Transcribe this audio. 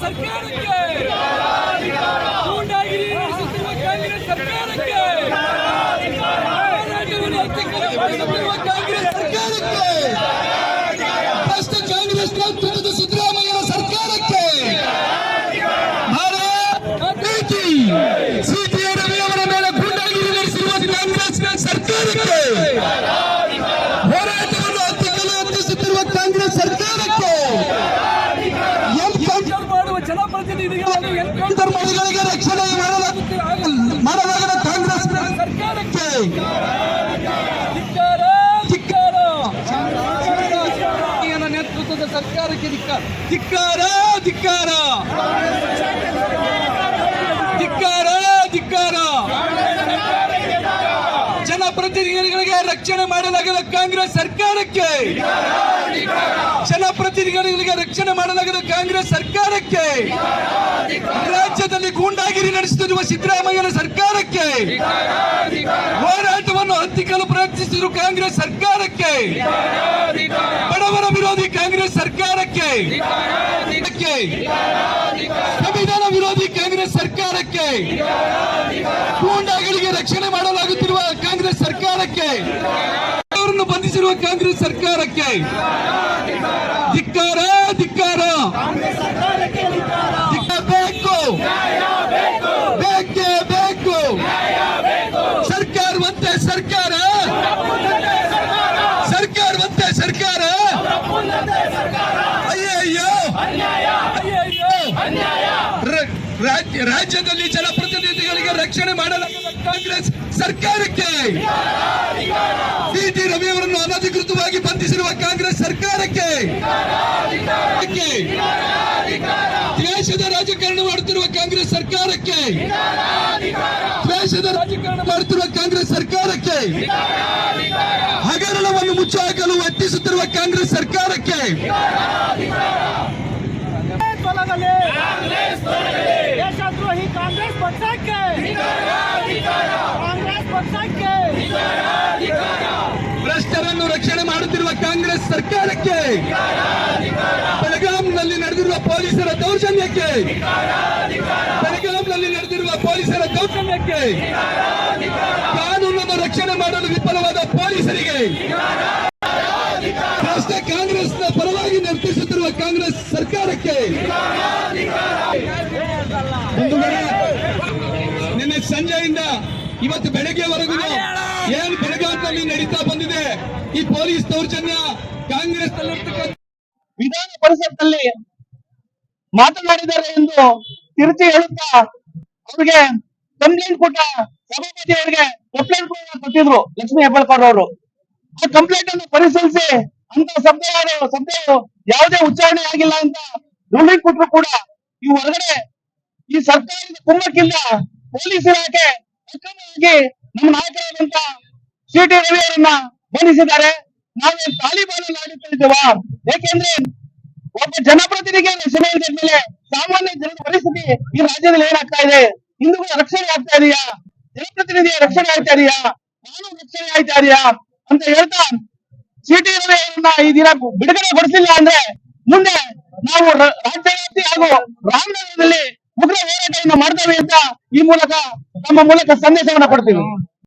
ಸರ್ಕಾರಕ್ಕೆ ಧರ್ಮಗಳಿಗೆ ರಕ್ಷಣೆ ಮಾಡಲಾಗದ ಕಾಂಗ್ರೆಸ್. ಸರ್ಕಾರಕ್ಕೆ ನೇತೃತ್ವದ ಸರ್ಕಾರಕ್ಕೆ ಧಿಕ್ಕಾರ ಧಿಕ್ಕಾರ. ಧಿಕ್ಕಾರ ಧಿಕ್ಕಾರ. ಜನಪ್ರತಿನಿಧಿಗಳಿಗೆ ರಕ್ಷಣೆ ಮಾಡಲಾಗದ ಕಾಂಗ್ರೆಸ್ ಸರ್ಕಾರಕ್ಕೆ. ಜನಪ್ರತಿನಿಧಿಗಳಿಗೆ ರಕ್ಷಣೆ ಮಾಡಲಾಗದ ಕಾಂಗ್ರೆಸ್ ಸರ್ಕಾರಕ್ಕೆ. ರಾಜ್ಯದಲ್ಲಿ ಗೂಂಡಾಗಿರಿ ನಡೆಸುತ್ತಿರುವ ಸಿದ್ದರಾಮಯ್ಯನ ಸರ್ಕಾರಕ್ಕೆ. ಹೋರಾಟವನ್ನು ಹತ್ತಿಕ್ಕಲು ಪ್ರಯತ್ನಿಸಿದ್ರು ಕಾಂಗ್ರೆಸ್ ಸರ್ಕಾರಕ್ಕೆ. ಬಡವರ ವಿರೋಧಿ ಕಾಂಗ್ರೆಸ್ ಸರ್ಕಾರಕ್ಕೆ. ಸಂವಿಧಾನ ವಿರೋಧಿ ಕಾಂಗ್ರೆಸ್ ಸರ್ಕಾರಕ್ಕೆ. ಗೂಂಡಾಗಳಿಗೆ ರಕ್ಷಣೆ ಮಾಡಲು ಕಾಂಗ್ರೆಸ್ ಸರ್ಕಾರಕ್ಕೆ ಅವರನ್ನು ಬಂಧಿಸಿರುವ ಕಾಂಗ್ರೆಸ್ ಸರ್ಕಾರಕ್ಕೆ ಧಿಕ್ಕಾರ ಧಿಕ್ಕಾರ. ಬೇಕು. ಬೇಕೇ ಬೇಕು. ಸರ್ಕಾರವಂತೆ ಸರ್ಕಾರ. ಸರ್ಕಾರವಂತೆ ಸರ್ಕಾರ. ಅಯ್ಯಯ್ಯೋ. ರಾಜ್ಯದಲ್ಲಿ ಜನಪ್ರತಿನಿಧಿಗಳಿಗೆ ರಕ್ಷಣೆ ಮಾಡಲಾಗದ ಕಾಂಗ್ರೆಸ್ ಸರ್ಕಾರಕ್ಕೆ ಸಿ ಟಿ ರವಿ ಅವರನ್ನು ಅನಧಿಕೃತವಾಗಿ ಕಾಂಗ್ರೆಸ್ ಸರ್ಕಾರಕ್ಕೆ. ದ್ವೇಷದ ರಾಜಕಾರಣ ಮಾಡುತ್ತಿರುವ ಕಾಂಗ್ರೆಸ್ ಸರ್ಕಾರಕ್ಕೆ. ದ್ವೇಷದ ರಾಜಕಾರಣ ಮಾಡುತ್ತಿರುವ ಕಾಂಗ್ರೆಸ್ ಸರ್ಕಾರಕ್ಕೆ. ಹಗರಣವನ್ನು ಮುಚ್ಚಾಕಲು ಯತ್ನಿಸುತ್ತಿರುವ ಕಾಂಗ್ರೆಸ್ ಸರ್ಕಾರಕ್ಕೆ. ದೇಶದ್ರೋಹಿ ಕಾಂಗ್ರೆಸ್ ಪಕ್ಷಕ್ಕೆ. ಕಾಂಗ್ರೆಸ್ ಪಕ್ಷಕ್ಕೆ. ಭ್ರಷ್ಟರನ್ನು ರಕ್ಷಣೆ ಮಾಡುತ್ತಿರುವ ಕಾಂಗ್ರೆಸ್ ಸರ್ಕಾರಕ್ಕೆ ಬೆಳಗಾಂನಲ್ಲಿ ನಡೆದಿರುವ ಪೊಲೀಸರ ದೌರ್ಜನ್ಯಕ್ಕೆ ಬೆಳಗಾಂನಲ್ಲಿ ನಡೆದಿರುವ ಪೊಲೀಸರ ದೌರ್ಜನ್ಯಕ್ಕೆ ಕಾನೂನನ್ನು ರಕ್ಷಣೆ ಮಾಡಲು ವಿಫಲವಾದ ಪೊಲೀಸರಿಗೆ ರಾಷ್ಟ್ರ ಕಾಂಗ್ರೆಸ್ನ ಪರವಾಗಿ ನಿರ್ದೇಶಿಸುತ್ತಿರುವ ಕಾಂಗ್ರೆಸ್ ಸರ್ಕಾರಕ್ಕೆ. ನಿನ್ನೆ ಸಂಜೆಯಿಂದ ಇವತ್ತು ಬೆಳಗ್ಗೆವರೆಗೂ ಏನು ಬೆಳಗಾವಿನಲ್ಲಿ ನಡೀತಾ ಬಂದಿದೆ ಈ ಪೊಲೀಸ್ ದೌರ್ಜನ್ಯ ಕಾಂಗ್ರೆಸ್ ವಿಧಾನ ಪರಿಷತ್ನಲ್ಲಿ ಮಾತನಾಡಿದ್ದಾರೆ ಎಂದು ತಿರುಚಿ ಹೇಳುತ್ತಾ ಅವ್ರಿಗೆ ಕಂಪ್ಲೇಂಟ್ ಕೊಟ್ಟ ಸಭಾಪತಿ ಅವರಿಗೆ ಕಂಪ್ಲೇಂಟ್ ಕೊಟ್ಟಿದ್ರು ಲಕ್ಷ್ಮೀ ಹೆಬ್ಬಾಳ್ಕರ್ ಅವರು. ಆ ಕಂಪ್ಲೇಂಟ್ ಅನ್ನು ಪರಿಶೀಲಿಸಿ ಅಂತ ಶಬ್ದಗಳು ಶಬ್ದಗಳು ಯಾವುದೇ ಉಚ್ಚಾರಣೆ ಆಗಿಲ್ಲ ಅಂತ ರೂಲಿಂಗ್ ಕೊಟ್ಟರು ಕೂಡ ಈ ಹೊರಗಡೆ ಈ ಸರ್ಕಾರದ ಕುಮ್ಮಕ್ಕಿಂದ ಪೊಲೀಸ್ ಇಲಾಖೆ ಅಕ್ರಮವಾಗಿ ನಮ್ಮ ನಾಯಕರಾದಂತ ಸಿ ಟಿ ರವಿ ಅವರನ್ನ ಬಂಧಿಸಿದ್ದಾರೆ. ನಾವು ತಾಲಿಬಾನ್ ಆಡುತ್ತಿದ್ದೇವ ಏಕೆಂದ್ರೆ ಒಬ್ಬ ಜನಪ್ರತಿನಿಧಿಗೆ ರಕ್ಷಣೆ ಮೇಲೆ ಸಾಮಾನ್ಯ ಜನರ ಪರಿಸ್ಥಿತಿ ಈ ರಾಜ್ಯದಲ್ಲಿ ಏನಾಗ್ತಾ ಇದೆ? ಹಿಂದೂಗಳ ರಕ್ಷಣೆ ಆಗ್ತಾ ಇದೆಯಾ? ಜನಪ್ರತಿನಿಧಿಯ ರಕ್ಷಣೆ ಆಗ್ತಾ ಇದೆಯಾ? ಕಾನೂನು ರಕ್ಷಣೆ ಆಗ್ತಾ ಇದೆಯಾ? ಅಂತ ಹೇಳ್ತಾ ಸಿಟಿ ಈ ದಿನ ಬಿಡುಗಡೆ ಕೊಡಿಸಿಲ್ಲ ಅಂದ್ರೆ ಮುಂದೆ ನಾವು ರಾಜ್ಯವ್ಯಾಪ್ತಿ ಹಾಗೂ ರಾಮನಗರದಲ್ಲಿ ಉಗ್ರ ಹೋರಾಟವನ್ನು ಮಾಡ್ತೇವೆ ಅಂತ ಈ ಮೂಲಕ ನಮ್ಮ ಮೂಲಕ ಸಂದೇಶವನ್ನು ಕೊಡ್ತೀವಿ.